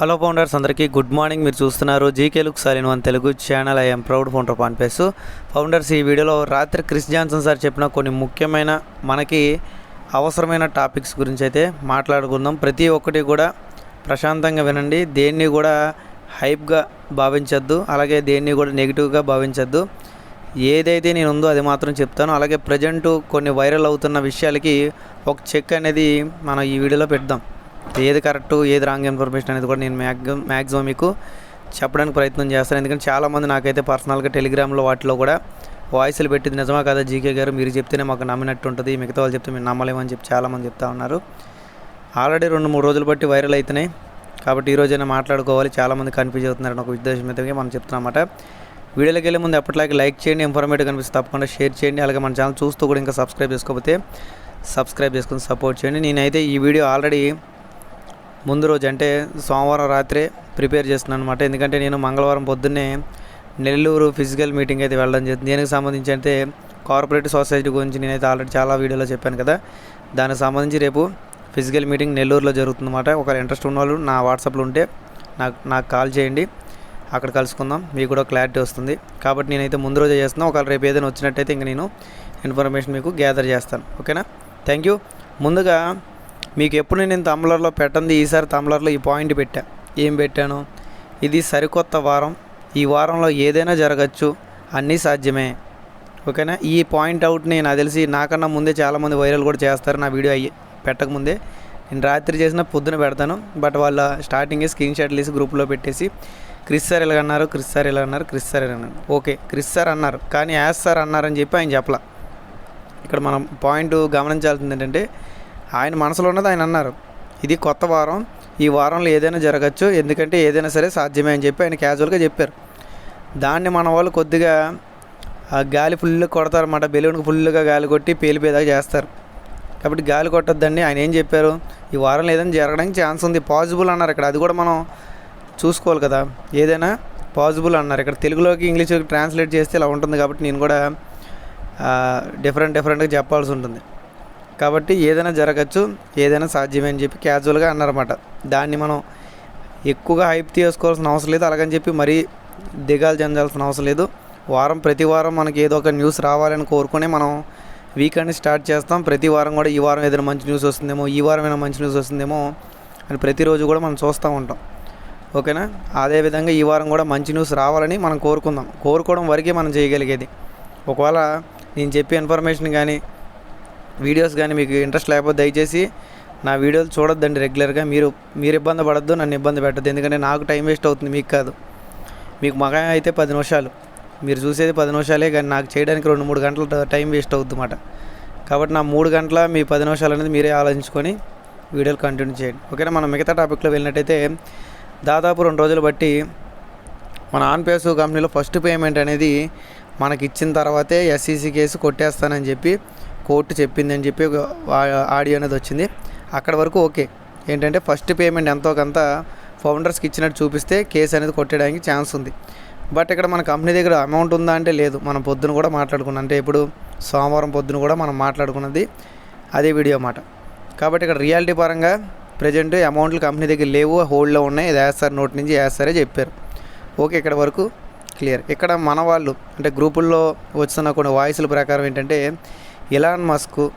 Hello founders అందరికీ good morning. మీరు చూస్తున్నారు జీకే లుక్ సాలిన్ one Telugu channel. I'm proud founder పాన్పేస్ founders ఈ వీడియోలో రాత్రి క్రిస్ జాన్సన్ సార్ చెప్పిన కొన్ని ముఖ్యమైన మనకి అవసరమైన టాపిక్స్ గురించి అయితే మాట్లాడుకుందాం. ప్రతి ఒక్కటి కూడా ప్రశాంతంగా వినండి. దేన్ని కూడా హైప్గా భావించద్దు. అలాగే దేన్ని కూడా నెగిటివ్గా భావించద్దు. ఏదైతే నేను ఉందో అది మాత్రం చెప్తాను. అలాగే ప్రజెంట్ కొన్ని వైరల్ అవుతున్న విషయాలకి ఒక చెక్ అనేది మనం ఈ వీడియోలో పెడదాం. ఏది కరెక్ట్ ఏది రాంగ్ ఇన్ఫర్మేషన్ అనేది కూడా నేను మ్యాక్సిమం మ్యాక్సిమం మీకు చెప్పడానికి ప్రయత్నం చేస్తాను. ఎందుకంటే చాలామంది నాకైతే పర్సనల్గా టెలిగ్రామ్లో వాటిలో కూడా వాయిస్లు పెట్టింది నిజమా కదా జీకే గారు? మీరు చెప్తేనే మాకు నమ్మినట్టు ఉంటుంది మిగతా వాళ్ళు చెప్తే మేము నమ్మలేమని చెప్పి చాలామంది చెప్తా ఉన్నారు. ఆల్రెడీ రెండు మూడు రోజులు బట్టి వైరల్ అవుతున్నాయి కాబట్టి ఈ రోజైనా మాట్లాడుకోవాలి. చాలామంది కన్ఫ్యూజ్ అవుతున్నారు ఒక ఉద్దేశం మీదకి మనం చెప్తున్నమాట వీడియోలోకి వెళ్ళే ముందు ఎప్పటిలాగే లైక్ చేయండి. ఇన్ఫర్మేటివ్ కనిపిస్తే తప్పకుండా షేర్ చేయండి. అలాగే మన ఛానల్ చూస్తూ కూడా ఇంకా సబ్స్క్రైబ్ చేసుకోకపోతే సబ్స్క్రైబ్ చేసుకుని సపోర్ట్ చేయండి. నేనైతే ఈ వీడియో ఆల్రెడీ ముందు రోజు అంటే సోమవారం రాత్రే ప్రిపేర్ చేస్తున్నాను అనమాట ఎందుకంటే నేను మంగళవారం పొద్దున్నే నెల్లూరు ఫిజికల్ మీటింగ్ అయితే వెళ్ళడం జరిగింది. దీనికి సంబంధించి అయితే కార్పొరేట్ సొసైటీ గురించి నేనైతే ఆల్రెడీ చాలా వీడియోలో చెప్పాను కదా. దానికి సంబంధించి రేపు ఫిజికల్ మీటింగ్ నెల్లూరులో జరుగుతుందన్నమాట. ఒక ఇంట్రెస్ట్ ఉన్న వాళ్ళు నా వాట్సాప్లో ఉంటే నాకు నాకు కాల్ చేయండి. అక్కడ కలుసుకుందాం. మీకు కూడా క్లారిటీ వస్తుంది. కాబట్టి నేనైతే ముందు రోజే చేస్తున్నాను ఒకవేళ రేపు ఏదైనా వచ్చినట్టయితే ఇంక నేను ఇన్ఫర్మేషన్ మీకు గ్యాదర్ చేస్తాను. ఓకేనా థ్యాంక్ యూ ముందుగా మీకు ఎప్పుడు నేను తమ్లర్లో పెట్టంది ఈసారి తమ్లర్లో ఈ పాయింట్ పెట్టా. ఏం పెట్టాను? ఇది సరికొత్త వారం. ఈ వారంలో ఏదైనా జరగచ్చు. అన్నీ సాధ్యమే. ఓకేనా? ఈ పాయింట్ అవుట్ని నాకు తెలిసి నాకన్నా ముందే చాలామంది వైరల్ కూడా చేస్తారు. నా వీడియో అయ్యి పెట్టకముందే. నేను రాత్రి చేసిన పొద్దున పెడతాను. బట్ వాళ్ళ స్టార్టింగే స్క్రీన్ షాట్లు వేసి గ్రూప్లో పెట్టేసి క్రిస్ సార్ ఇలా అన్నారు క్రిస్ సార్ ఇలా అన్నారు క్రిస్ సార్ ఇలా అన్నారు. ఓకే క్రిస్ సార్ అన్నారు. కానీ యాస్ సార్ అన్నారని చెప్పి ఆయన చెప్పలా. ఇక్కడ మనం పాయింట్ గమనించాల్సింది ఏంటంటే ఆయన మనసులో ఉన్నది ఆయన అన్నారు. ఇది కొత్త వారం ఈ వారంలో ఏదైనా జరగచ్చు ఎందుకంటే ఏదైనా సరే సాధ్యమే అని చెప్పి ఆయన క్యాజువల్గా చెప్పారు. దాన్ని మన వాళ్ళు కొద్దిగా ఆ గాలి ఫుల్ కొడతారన్నమాట బెలూన్కి ఫుల్గా గాలి కొట్టి పేలిపోయేదాకా చేస్తారు. కాబట్టి గాలి కొట్టద్దండి. ఆయన ఏం చెప్పారు? ఈ వారంలో ఏదైనా జరగడానికి ఛాన్స్ ఉంది. పాజిబుల్ అన్నారు ఇక్కడ. అది కూడా మనం చూసుకోవాలి కదా. ఏదైనా పాజిబుల్ అన్నారు. ఇక్కడ తెలుగులోకి ఇంగ్లీష్లోకి ట్రాన్స్లేట్ చేస్తే ఇలా ఉంటుంది కాబట్టి నేను కూడా డిఫరెంట్ డిఫరెంట్గా చెప్పాల్సి ఉంటుంది. కాబట్టి ఏదైనా జరగచ్చు ఏదైనా సాధ్యమే అని చెప్పి క్యాజువల్గా అన్నారన్నమాట. దాన్ని మనం ఎక్కువగా హైప్ తీసుకోవాల్సిన అవసరం లేదు. అలాగని చెప్పి మరీ దిగాలు చెందాల్సిన అవసరం లేదు. వారం ప్రతి వారం మనకి ఏదో ఒక న్యూస్ రావాలని కోరుకునే మనం వీకెండ్ స్టార్ట్ చేస్తాం. ప్రతి వారం కూడా ఈ వారం ఏదైనా మంచి న్యూస్ వస్తుందేమో ఈ వారం ఏదైనా మంచి న్యూస్ వస్తుందేమో అని ప్రతిరోజు కూడా మనం చూస్తూ ఉంటాం. ఓకేనా? అదేవిధంగా ఈ వారం కూడా మంచి న్యూస్ రావాలని మనం కోరుకుందాం. కోరుకోవడం వరకే మనం చేయగలిగేది. ఒకవేళ నేను చెప్పే ఇన్ఫర్మేషన్ కానీ వీడియోస్ కానీ మీకు ఇంట్రెస్ట్ లేకపోతే దయచేసి నా వీడియోలు చూడొద్దండి రెగ్యులర్గా. మీరు మీరు ఇబ్బంది పడద్దు నన్ను ఇబ్బంది పెట్టద్దు. ఎందుకంటే నాకు టైం వేస్ట్ అవుతుంది మీకు కాదు. మీకు మగ అయితే పది నిమిషాలు. మీరు చూసేది పది నిమిషాలే కానీ నాకు చేయడానికి రెండు మూడు గంటల టైం వేస్ట్ అవుతుంది అన్నమాట కాబట్టి నా మూడు గంటల మీ పది నిమిషాలు అనేది మీరే ఆలోచించుకొని వీడియోలు కంటిన్యూ చేయండి. ఓకేనా? మనం మిగతా టాపిక్లో వెళ్ళినట్టయితే దాదాపు రెండు రోజులు బట్టి మన ఆన్పేస్ కంపెనీలో ఫస్ట్ పేమెంట్ అనేది మనకి ఇచ్చిన తర్వాతే ఎస్ఈసి కేసు కొట్టేస్తానని చెప్పి కోర్టు చెప్పిందని చెప్పి ఒక ఆడియో అనేది వచ్చింది. అక్కడ వరకు ఓకే. ఏంటంటే ఫస్ట్ పేమెంట్ ఎంతో కొంత ఫౌండర్స్కి ఇచ్చినట్టు చూపిస్తే కేసు అనేది కొట్టడానికి ఛాన్స్ ఉంది. బట్ ఇక్కడ మన కంపెనీ దగ్గర అమౌంట్ ఉందా అంటే లేదు. మనం పొద్దున కూడా మాట్లాడుకున్నాం. అంటే ఇప్పుడు సోమవారం పొద్దున కూడా మనం మాట్లాడుకున్నది అదే వీడియో మాట కాబట్టి ఇక్కడ రియాలిటీ పరంగా ప్రజెంట్ అమౌంట్లు కంపెనీ దగ్గర లేవు. హోల్డ్లో ఉన్నాయి. ఇది వేస్తారు. నోట్ నుంచి వేస్తారే చెప్పారు. ఓకే ఇక్కడ వరకు క్లియర్. ఇక్కడ మన వాళ్ళు అంటే గ్రూపుల్లో వస్తున్న కొన్ని వాయిస్ల ప్రకారం ఏంటంటే ఇలాన్ మస్క్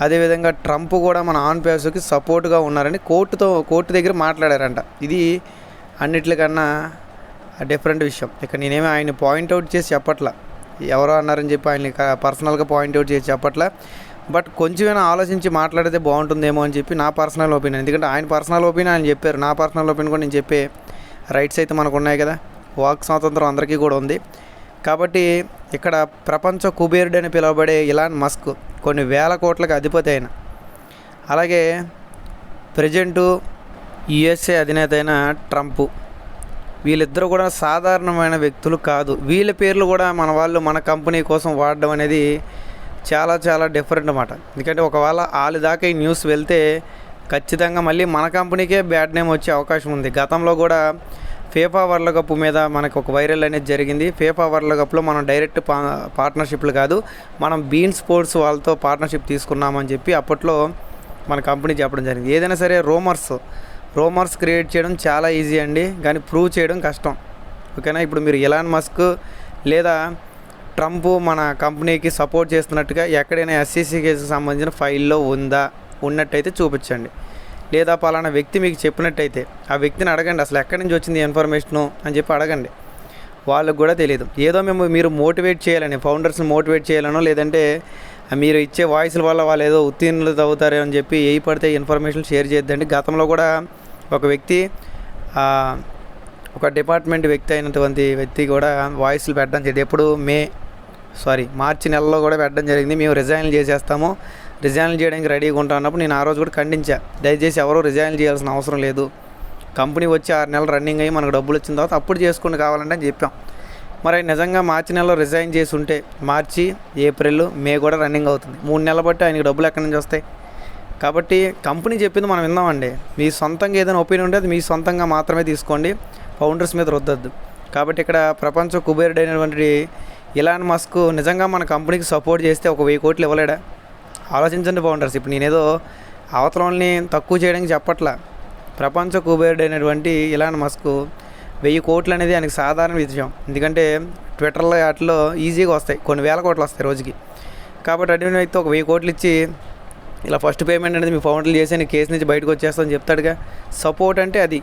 అదేవిధంగా ట్రంప్ కూడా మన ఆన్ పేసుకి సపోర్ట్గా ఉన్నారని కోర్టుతో కోర్టు దగ్గర మాట్లాడారంట. ఇది అన్నిట్లకన్నా డిఫరెంట్ విషయం. ఇక నేనేమి ఆయన పాయింట్అవుట్ చేసి చెప్పట్లా. ఎవరో అన్నారని చెప్పి ఆయన పర్సనల్గా పాయింట్అవుట్ చేసి చెప్పట్లా. బట్ కొంచెమైనా ఆలోచించి మాట్లాడితే బాగుంటుందేమో అని చెప్పి నా పర్సనల్ ఒపీనియన్ ఎందుకంటే ఆయన పర్సనల్ ఒపీనియన్ ఆయన చెప్పారు. నా పర్సనల్ ఒపీనియన్ కూడా నేను చెప్పే రైట్స్ అయితే మనకు ఉన్నాయి కదా. వాక్ స్వాతంత్రం అందరికీ కూడా ఉంది. కాబట్టి ఇక్కడ ప్రపంచ కుబేరుడు అని పిలువబడే ఇలాన్ మస్క్ కొన్ని వేల కోట్లకు అధిపతి అయిన. అలాగే ప్రజెంటు యుఎస్ఏ అధినేత అయిన ట్రంప్. వీళ్ళిద్దరూ కూడా సాధారణమైన వ్యక్తులు కాదు. వీళ్ళ పేర్లు కూడా మన వాళ్ళు మన కంపెనీ కోసం వాడడం అనేది చాలా చాలా డిఫరెంట్ అనమాట ఎందుకంటే ఒకవేళ వాళ్ళ దాకా ఈ న్యూస్ వెళ్తే ఖచ్చితంగా మళ్ళీ మన కంపెనీకే బ్యాడ్ నేమ్ వచ్చే అవకాశం ఉంది. గతంలో కూడా ఫేఫా వరల్డ్ కప్ మీద మనకు ఒక వైరల్ అనేది జరిగింది. ఫేఫా వరల్డ్ కప్లో మనం డైరెక్ట్ పా పార్ట్నర్షిప్లు కాదు మనం బీన్ స్పోర్ట్స్ వాళ్ళతో పార్ట్నర్షిప్ తీసుకున్నామని చెప్పి అప్పట్లో మన కంపెనీ చెప్పడం జరిగింది. ఏదైనా సరే రోమర్స్ రూమర్స్ క్రియేట్ చేయడం చాలా ఈజీ అండి. కానీ ప్రూవ్ చేయడం కష్టం. ఓకేనా? ఇప్పుడు మీరు ఎలాన్ మస్క్ లేదా ట్రంప్ మన కంపెనీకి సపోర్ట్ చేస్తున్నట్టుగా ఎక్కడైనా ఎస్సీసీ కేసుకు సంబంధించిన ఫైల్లో ఉందా? ఉన్నట్టయితే చూపించండి. లేదా పలానా వ్యక్తి మీకు చెప్పినట్టయితే ఆ వ్యక్తిని అడగండి అసలు ఎక్కడి నుంచి వచ్చింది ఇన్ఫర్మేషను అని చెప్పి అడగండి. వాళ్ళకు కూడా తెలియదు ఏదో మేము మీరు మోటివేట్ చేయాలని ఫౌండర్స్ని మోటివేట్ చేయాలనో లేదంటే మీరు ఇచ్చే వాయిస్ల వల్ల వాళ్ళు ఏదో ఉత్తీర్ణులు అవుతారు అని చెప్పి ఏ పడితే ఇన్ఫర్మేషన్ షేర్ చేద్దండి గతంలో కూడా ఒక వ్యక్తి ఒక డిపార్ట్మెంట్ వ్యక్తి అయినటువంటి వ్యక్తి కూడా వాయిస్లు పెట్టడం జరిగింది. ఎప్పుడు మే సారీ మార్చి నెలలో కూడా పెట్టడం జరిగింది. మేము రిజైన్లు చేసేస్తాము. రిజైన్ చేయడానికి రెడీగా ఉంటాం అన్నప్పుడు నేను ఆ రోజు కూడా ఖండించా. దయచేసి ఎవరూ రిజైన్ చేయాల్సిన అవసరం లేదు. కంపెనీ వచ్చి ఆరు నెలలు రన్నింగ్ అయ్యి మనకు డబ్బులు వచ్చిన తర్వాత అప్పుడు చేసుకుని కావాలంటే అని చెప్పాం. మరి నిజంగా మార్చి నెలలో రిజైన్ చేసి ఉంటే మార్చి ఏప్రిల్ మే కూడా రన్నింగ్ అవుతుంది. మూడు నెలలు బట్టి ఆయనకి డబ్బులు ఎక్కడి నుంచి వస్తాయి? కాబట్టి కంపెనీ చెప్పింది మనం విన్నామండి. మీ సొంతంగా ఏదైనా ఒపీనియన్ ఉంటే అది మీ సొంతంగా మాత్రమే తీసుకోండి. ఫౌండర్స్ మీద రుద్దద్దు. కాబట్టి ఇక్కడ ప్రపంచ కుబేరుడైనటువంటి ఇలాన్ మస్క్ నిజంగా మన కంపెనీకి సపోర్ట్ చేస్తే ఒక వెయ్యి కోట్లు ఇవ్వలేడా? ఆలోచించండి బాగుంటారు ఇప్పుడు నేనేదో అవతల వాళ్ళని తక్కువ చేయడానికి చెప్పట్లా. ప్రపంచ కుబేరుడైనటువంటి ఇలాన్ మస్క్ వెయ్యి కోట్లు అనేది ఆయనకి సాధారణ విషయం ఎందుకంటే ట్విట్టర్లో వాటిలో ఈజీగా వస్తాయి. కొన్ని వేల కోట్లు వస్తాయి రోజుకి. కాబట్టి అటువంటి వ్యక్తి ఒక వెయ్యి కోట్లు ఇచ్చి ఇలా ఫస్ట్ పేమెంట్ అనేది మీ ఫౌండర్లు చేసి కేసు నుంచి బయటకు వచ్చేస్తాను చెప్తాడుగా. సపోర్ట్ అంటే అది.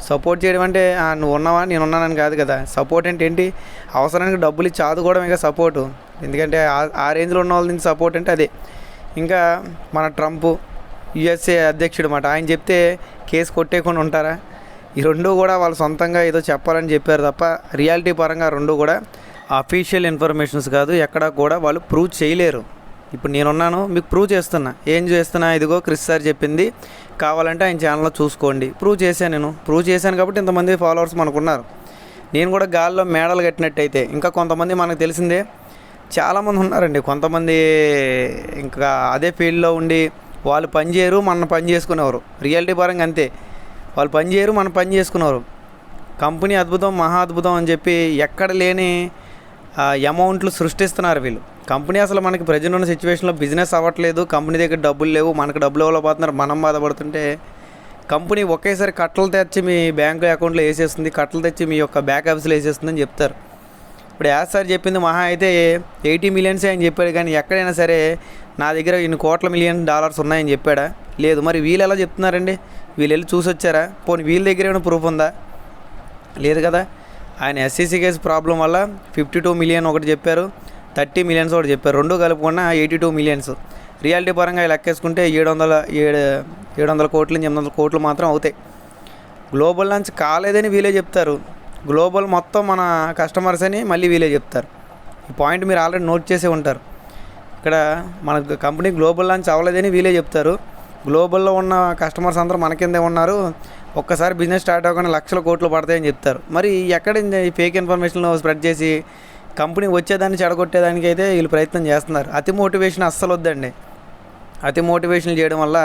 సపోర్ట్ చేయడం అంటే నువ్వు ఉన్నావా? నేను ఉన్నానని కాదు కదా. సపోర్ట్ అంటే ఏంటి? అవసరానికి డబ్బులు ఇచ్చి ఆదుకోవడం ఇంకా సపోర్టు. ఎందుకంటే ఆ- ఆ రేంజ్లో ఉన్న వాళ్ళ నుంచి సపోర్ట్ అంటే అదే. ఇంకా మన ట్రంప్ యుఎస్ఏ అధ్యక్షుడు మాట. ఆయన చెప్తే కేసు కొట్టేయకుండా ఉంటారా? ఈ రెండు కూడా వాళ్ళు సొంతంగా ఏదో చెప్పాలని చెప్పారు తప్ప రియాలిటీ పరంగా రెండు కూడా అఫీషియల్ ఇన్ఫర్మేషన్స్ కాదు ఎక్కడా కూడా వాళ్ళు ప్రూవ్ చేయలేరు. ఇప్పుడు నేనున్నాను మీకు ప్రూవ్ చేస్తున్నా. ఏం చేస్తున్నా? ఇదిగో క్రిస్ సార్ చెప్పింది. కావాలంటే ఆయన ఛానల్లో చూసుకోండి. ప్రూవ్ చేశాను నేను. ప్రూవ్ చేశాను కాబట్టి ఇంతమంది ఫాలోవర్స్ మనకున్నారు. నేను కూడా గాల్లో మేడలు కట్టినట్టయితే ఇంకా కొంతమంది మనకు తెలిసిందే చాలామంది ఉన్నారండి. కొంతమంది ఇంకా అదే ఫీల్డ్లో ఉండి వాళ్ళు పని చేయరు మన పని చేసుకునేవారు. రియాలిటీ పరంగా అంతే. వాళ్ళు పని చేయరు మనం పని చేసుకునేవారు. కంపెనీ అద్భుతం మహా అద్భుతం అని చెప్పి ఎక్కడ లేని అమౌంట్లు సృష్టిస్తున్నారు వీళ్ళు. కంపెనీ అసలు మనకి ప్రజెంట్ ఉన్న సిచ్యువేషన్లో బిజినెస్ అవ్వట్లేదు కంపెనీ దగ్గర డబ్బులు లేవు మనకు డబ్బులు ఇవ్వలేకపోతున్నారు మనం బాధపడుతుంటే కంపెనీ ఒకేసారి కట్టలు తెచ్చి మీ బ్యాంక్ అకౌంట్లో వేసేస్తుంది కట్టలు తెచ్చి మీ యొక్క బ్యాక్ ఆఫీస్లో వేసేస్తుందని చెప్తారు. ఇప్పుడు యాజ్ సార్ చెప్పింది మహా అయితే ఎయిటీ మిలియన్సే అని చెప్పాడు కానీ ఎక్కడైనా సరే నా దగ్గర ఇన్ని కోట్ల మిలియన్ డాలర్స్ ఉన్నాయని చెప్పాడా? లేదు. మరి వీళ్ళు ఎలా చెప్తున్నారండి? వీళ్ళు వెళ్ళి చూసి వచ్చారా పోనీ వీళ్ళ దగ్గర ఏమైనా ప్రూఫ్ ఉందా? లేదు కదా. ఆయన ఎస్సీసీ కేసు ప్రాబ్లం వల్ల ఫిఫ్టీ టూ మిలియన్ ఒకటి చెప్పారు థర్టీ మిలియన్స్ ఒకటి చెప్పారు. రెండు కలుపుకున్న ఎయిటీ టూ మిలియన్స్ రియాలిటీ పరంగా లెక్కేసుకుంటే ఏడు వందల ఏడు ఏడు వందల కోట్లు ఎనిమిది వందల కోట్లు మాత్రం అవుతాయి. గ్లోబల్ లంచ్ కాలేదని వీళ్ళే చెప్తారు. గ్లోబల్ మొత్తం మన కస్టమర్స్ అని మళ్ళీ వీళ్ళే చెప్తారు. ఈ పాయింట్ మీరు ఆల్రెడీ నోట్ చేసే ఉంటారు. ఇక్కడ మన కంపెనీ గ్లోబల్ లాంచ్ అవ్వలేదని వీళ్ళే చెప్తారు. గ్లోబల్లో ఉన్న కస్టమర్స్ అందరూ మన కిందే ఉన్నారు. ఒక్కసారి బిజినెస్ స్టార్ట్ అవ్వగానే లక్షల కోట్లు పడతాయని చెప్తారు. మరి ఎక్కడ ఈ ఫేక్ ఇన్ఫర్మేషన్ స్ప్రెడ్ చేసి కంపెనీ వచ్చేదాన్ని చెడగొట్టేదానికి అయితే వీళ్ళు ప్రయత్నం చేస్తున్నారు. అతి మోటివేషన్ అస్సలు వద్దండి. అతి మోటివేషన్ చేయడం వల్ల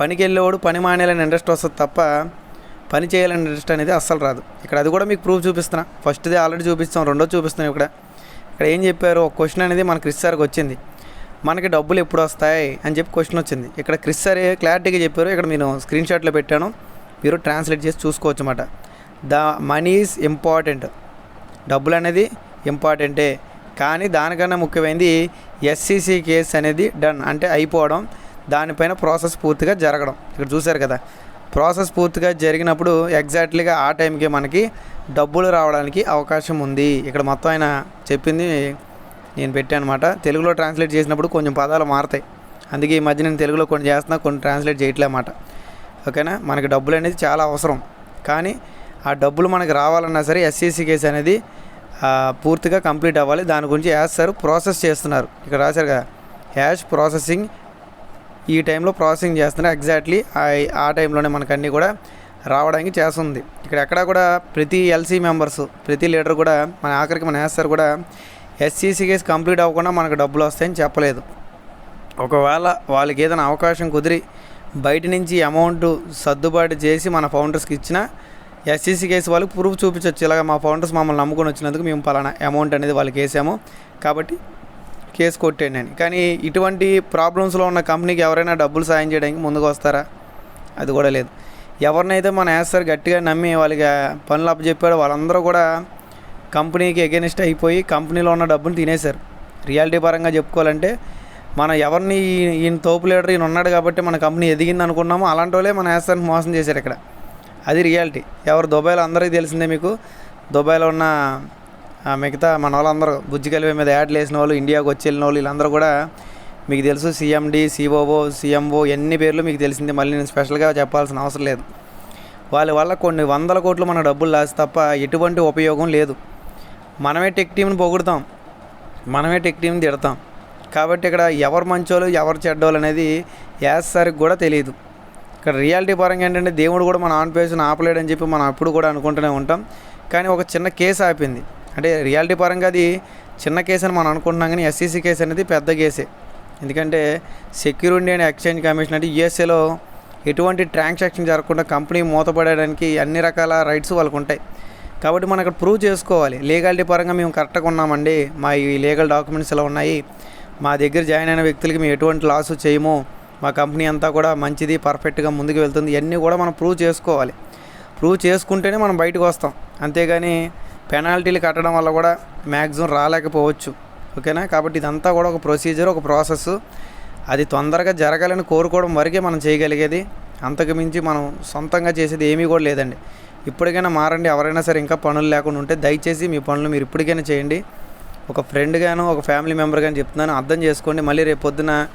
పనికి వెళ్ళేవాడు పని మానేయాలని ఇంట్రెస్ట్ వస్తుంది తప్ప పని చేయాలని ఇంట్రెస్ట్ అనేది అస్సలు రాదు. ఇక్కడ అది కూడా మీకు ప్రూఫ్ చూపిస్తున్నా. ఫస్ట్ది ఆల్రెడీ చూపిస్తాం రెండో చూపిస్తున్నాం ఇక్కడ. ఇక్కడ ఏం చెప్పారు? ఒక క్వశ్చన్ అనేది మన క్రిస్ సార్కి వచ్చింది. మనకి డబ్బులు ఎప్పుడు వస్తాయి? అని చెప్పి క్వశ్చన్ వచ్చింది. ఇక్కడ క్రిస్ సార్ క్లారిటీగా చెప్పారు? ఇక్కడ నేను స్క్రీన్ షాట్లో పెట్టాను. మీరు ట్రాన్స్లేట్ చేసి చూసుకోవచ్చు అన్నమాట. ద మనీ ఈజ్ ఇంపార్టెంట్ డబ్బులు అనేది ఇంపార్టెంటే కానీ దానికన్నా ముఖ్యమైనది ఎస్సీసీ కేసు అనేది డన్ అంటే అయిపోవడం దానిపైన ప్రాసెస్ పూర్తిగా జరగడం. ఇక్కడ చూశారు కదా. ప్రాసెస్ పూర్తిగా జరిగినప్పుడు ఎగ్జాక్ట్లీగా ఆ టైంకి మనకి డబ్బులు రావడానికి అవకాశం ఉంది. ఇక్కడ మొత్తం ఆయన చెప్పింది నేను పెట్టాను అనమాట తెలుగులో ట్రాన్స్లేట్ చేసినప్పుడు కొంచెం పదాలు మారుతాయి. అందుకే ఈ మధ్య నేను తెలుగులో కొన్ని చేస్తున్నా కొన్ని ట్రాన్స్లేట్ చేయట్లే అన్నమాట. ఓకేనా? మనకి డబ్బులు అనేది చాలా అవసరం. కానీ ఆ డబ్బులు మనకి రావాలన్నా సరే ఎస్సీసీ కేసు అనేది పూర్తిగా కంప్లీట్ అవ్వాలి. దాని గురించి యాజ్ సార్ ప్రాసెస్ చేస్తున్నారు. ఇక్కడ రాశారు కదా. ప్రాసెసింగ్ ఈ టైంలో ప్రాసెసింగ్ చేస్తున్నారు. ఎగ్జాక్ట్లీ ఆ- ఆ టైంలోనే మనకన్నీ కూడా రావడానికి చేస్తుంది. ఇక్కడ ఎక్కడ కూడా ప్రతి ఎల్సీ మెంబర్స్ ప్రతి లీడర్ కూడా మన ఆఖరికి మన వేస్తారు కూడా ఎస్సీసీ కేసు కంప్లీట్ అవ్వకుండా మనకు డబ్బులు వస్తాయని చెప్పలేదు. ఒకవేళ వాళ్ళకి ఏదైనా అవకాశం కుదిరి బయట నుంచి అమౌంట్ సర్దుబాటు చేసి మన ఫౌండర్స్కి ఇచ్చిన ఎస్సీసీ కేసు వాళ్ళకి ప్రూఫ్ చూపించవచ్చు ఇలాగ మా ఫౌండర్స్ మమ్మల్ని నమ్ముకొని వచ్చినందుకు మేము పలానా అమౌంట్ అనేది వాళ్ళకి వేసాము. కాబట్టి కేసు కొట్టేయండి కానీ ఇటువంటి ప్రాబ్లమ్స్లో ఉన్న కంపెనీకి ఎవరైనా డబ్బులు సాయం చేయడానికి ముందుకు వస్తారా? అది కూడా లేదు. ఎవరినైతే మన యాసర్ గట్టిగా నమ్మి వాళ్ళకి పనులు అప్పచెప్పాడో వాళ్ళందరూ కూడా కంపెనీకి ఎగెనిస్ట్ అయిపోయి కంపెనీలో ఉన్న డబ్బులు తినేశారు. రియాలిటీ పరంగా చెప్పుకోవాలంటే మనం ఎవరిని ఈయన తోపు లీడర్ ఈయన ఉన్నాడు కాబట్టి మన కంపెనీ ఎదిగింది అనుకున్నామో అలాంటి వాళ్ళే మన యాసర్ని మోసం చేశారు ఇక్కడ. అది రియాలిటీ ఎవరు దుబాయ్లో అందరికీ తెలిసిందే మీకు. దుబాయ్లో ఉన్న మిగతా మన వాళ్ళందరూ బుజ్జి కలిపి మీద యాడ్లు వేసిన వాళ్ళు ఇండియాకి వచ్చి వెళ్ళిన వాళ్ళు వీళ్ళందరూ కూడా మీకు తెలుసు సిఎండి సిఓఓ సిఎంఓ ఎన్ని పేర్లు మీకు తెలిసింది మళ్ళీ నేను స్పెషల్గా చెప్పాల్సిన అవసరం లేదు. వాళ్ళ వల్ల కొన్ని వందల కోట్లు మన డబ్బులు లాసి తప్ప ఎటువంటి ఉపయోగం లేదు. మనమే టెక్ టీంని పొగుడతాం. మనమే టెక్ టీంని తిడతాం. కాబట్టి ఇక్కడ ఎవరు మంచోళ్ళు ఎవరు చెడ్డోళ్ళు అనేది యాస్ కూడా తెలియదు ఇక్కడ రియాలిటీ పరంగా ఏంటంటే దేవుడు కూడా మన ఆన్ పేజ్ని ఆపలేడని చెప్పి మనం అప్పుడు కూడా అనుకుంటూనే ఉంటాం. కానీ ఒక చిన్న కేసు ఆపింది. అంటే రియాలిటీ పరంగా అది చిన్న కేసు అని మనం అనుకుంటున్నాం కానీ ఎస్సీసీ కేసు అనేది పెద్ద కేసే. ఎందుకంటే సెక్యూరిటీ అండ్ ఎక్స్చేంజ్ కమిషన్ అంటే యూఎస్ఏలో ఎటువంటి ట్రాన్సాక్షన్ జరగకుండా కంపెనీ మూతపడడానికి అన్ని రకాల రైట్స్ వాళ్ళకు ఉంటాయి కాబట్టి మనం అక్కడ ప్రూవ్ చేసుకోవాలి. లీగాలిటీ పరంగా మేము కరెక్ట్గా ఉన్నామండి. మా ఈ లీగల్ డాక్యుమెంట్స్ ఇలా ఉన్నాయి. మా దగ్గర జాయిన్ అయిన వ్యక్తులకి మేము ఎటువంటి లాస్ చేయము. మా కంపెనీ అంతా కూడా మంచిది పర్ఫెక్ట్గా ముందుకు వెళ్తుంది. ఇవన్నీ కూడా మనం ప్రూవ్ చేసుకోవాలి. ప్రూవ్ చేసుకుంటేనే మనం బయటకు వస్తాం. అంతేగాని పెనాల్టీలు కట్టడం వల్ల కూడా మ్యాక్సిమం రాలేకపోవచ్చు. ఓకేనా? కాబట్టి ఇదంతా కూడా ఒక ప్రొసీజర్ ఒక ప్రాసెస్ అది తొందరగా జరగాలని కోరుకోవడం వరకే మనం చేయగలిగేది. అంతకు మించి మనం సొంతంగా చేసేది ఏమీ కూడా లేదండి. ఇప్పటికైనా మారండి. ఎవరైనా సరే ఇంకా పనులు లేకుండా ఉంటే దయచేసి మీ పనులు మీరు ఇప్పటికైనా చేయండి. ఒక ఫ్రెండ్ గాను ఒక ఫ్యామిలీ మెంబర్ కానీ చెప్తున్నాను అర్థం చేసుకోండి మళ్ళీ రేపు పొద్దున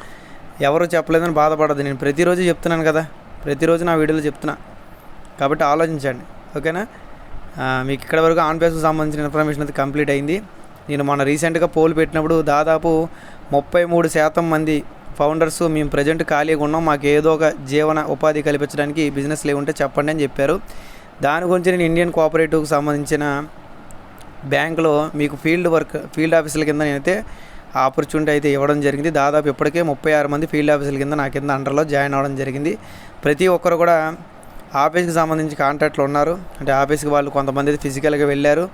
ఎవరు చెప్పలేదని బాధపడదు నేను ప్రతిరోజు చెప్తున్నాను కదా. ప్రతిరోజు నా వీడియోలో చెప్తున్నా. కాబట్టి ఆలోచించండి. ఓకేనా? మీకు ఇక్కడ వరకు ఆన్ పేస్కి సంబంధించిన ఇన్ఫర్మేషన్ అయితే కంప్లీట్ అయింది. నేను మొన్న రీసెంట్గా పోల్ పెట్టినప్పుడు దాదాపు ముప్పై మూడు శాతం మంది ఫౌండర్స్ మేము ప్రజెంట్ ఖాళీగా ఉన్నాం. మాకు ఏదో ఒక జీవన ఉపాధి కల్పించడానికి బిజినెస్ లేవుంటే చెప్పండి అని చెప్పారు. దాని గురించి నేను ఇండియన్ కోఆపరేటివ్కి సంబంధించిన బ్యాంకులో మీకు ఫీల్డ్ వర్క్ ఫీల్డ్ ఆఫీసుల కింద నేనైతే ఆపర్చునిటీ అయితే ఇవ్వడం జరిగింది. దాదాపు ఇప్పటికే ముప్పై ఆరు మంది ఫీల్డ్ ఆఫీసుల కింద నా కింద అండర్లో జాయిన్ అవ్వడం జరిగింది. ప్రతి ఒక్కరు కూడా ఆఫీస్కి సంబంధించి కాంటాక్ట్లు ఉన్నారు. అంటే ఆఫీస్కి వాళ్ళు కొంతమంది ఫిజికల్గా వెళ్ళారు.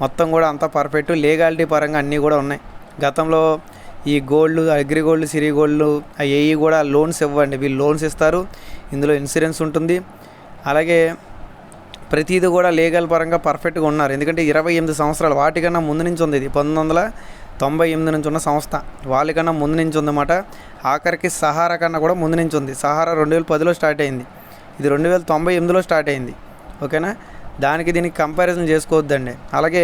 మొత్తం కూడా అంతా పర్ఫెక్ట్. లీగాలిటీ పరంగా అన్నీ కూడా ఉన్నాయి. గతంలో ఈ gold Agri Gold Siri Gold అవి కూడా లోన్స్ ఇవ్వండి. వీళ్ళు లోన్స్ ఇస్తారు. ఇందులో ఇన్సూరెన్స్ ఉంటుంది. అలాగే ప్రతిదీ కూడా లీగల్ పరంగా పర్ఫెక్ట్గా ఉన్నారు. ఎందుకంటే ఇరవై ఎనిమిది సంవత్సరాలు వాటికన్నా ముందు నుంచి ఉంది ఇది. పంతొమ్మిది వందల తొంభై ఎనిమిది నుంచి ఉన్న సంస్థ. వాళ్ళకన్నా ముందు నుంచి ఉందన్నమాట. ఆఖరికి సహారా కన్నా కూడా ముందు నుంచి ఉంది. సహారా రెండు వేల పదిలో స్టార్ట్ అయింది. ఇది రెండు వేల తొంభై ఎనిమిదిలో స్టార్ట్ అయింది. ఓకేనా? దానికి దీనికి కంపారిజన్ చేసుకోవద్దండి. అలాగే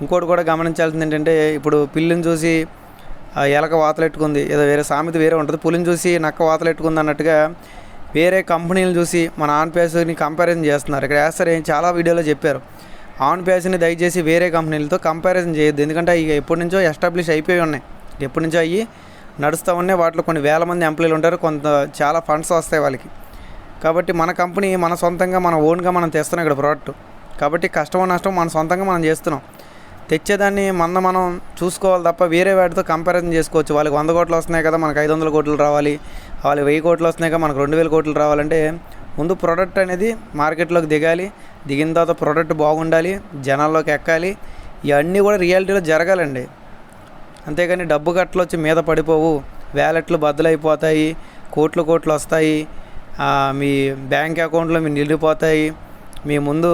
ఇంకోటి కూడా గమనించాల్సింది ఏంటంటే ఇప్పుడు పిల్లిని చూసి ఎలక వాతలెట్టుకుంది ఏదో వేరే సామెత వేరే ఉంటుంది. పులిని చూసి నక్క వాతలెట్టుకుంది అన్నట్టుగా వేరే కంపెనీలు చూసి మన ఆన్ పేస్ని కంపారిజన్ చేస్తున్నారు. ఇక్కడ వేస్తారు చాలా వీడియోలో చెప్పారు. ఆన్ పేస్ని దయచేసి వేరే కంపెనీలతో కంపారిజన్ చేయొద్దు. ఎందుకంటే ఇక ఎప్పటి నుంచో ఎస్టాబ్లిష్ అయిపోయి ఉన్నాయి. ఎప్పటి నుంచో అయ్యి నడుస్తూ ఉన్నాయి. వాటిలో కొన్ని వేల మంది ఎంప్లాయీలు ఉంటారు. కొంత చాలా ఫండ్స్ వస్తాయి వాళ్ళకి. కాబట్టి మన కంపెనీ మన సొంతంగా మన ఓన్గా మనం తెస్తున్నాం ఇక్కడ ప్రోడక్ట్ కాబట్టి కష్టమో నష్టం మన సొంతంగా మనం చేస్తున్నాం. తెచ్చేదాన్ని మన మనం చూసుకోవాలి తప్ప వేరే వాటితో కంపారిజన్ చేసుకోవచ్చు. వాళ్ళకి వంద కోట్లు వస్తున్నాయి కదా మనకు ఐదు వందల కోట్లు రావాలి. వాళ్ళకి వెయ్యి కోట్లు వస్తున్నాయి కదా మనకు రెండు వేల కోట్లు రావాలంటే ముందు ప్రోడక్ట్ అనేది మార్కెట్లోకి దిగాలి. దిగిన తర్వాత ప్రోడక్ట్ బాగుండాలి జనాల్లోకి ఎక్కాలి. ఇవన్నీ కూడా రియాలిటీలో జరగాలండి. అంతేగాని డబ్బు కట్టలు వచ్చి మీద పడిపోవు. వ్యాలెట్లు బద్దలైపోతాయి. కోట్లు కోట్లు వస్తాయి. మీ బ్యాంక్ అకౌంట్లో మీ నిలిపోతాయి. మీ ముందు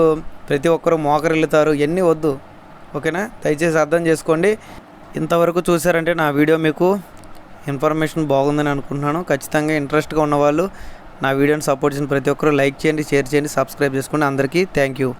ప్రతి ఒక్కరు మోకరిల్లుతారు. ఇవన్నీ వద్దు. ఓకేనా? దయచేసి అర్థం చేసుకోండి. ఇంతవరకు చూసారంటే నా వీడియో మీకు ఇన్ఫర్మేషన్ బాగుందని అనుకుంటున్నాను. ఖచ్చితంగా ఇంట్రెస్ట్గా ఉన్నవాళ్ళు నా వీడియోని సపోర్ట్ చేసిన ప్రతి ఒక్కరూ లైక్ చేయండి షేర్ చేయండి సబ్స్క్రైబ్ చేసుకోండి. అందరికీ థ్యాంక్ యూ.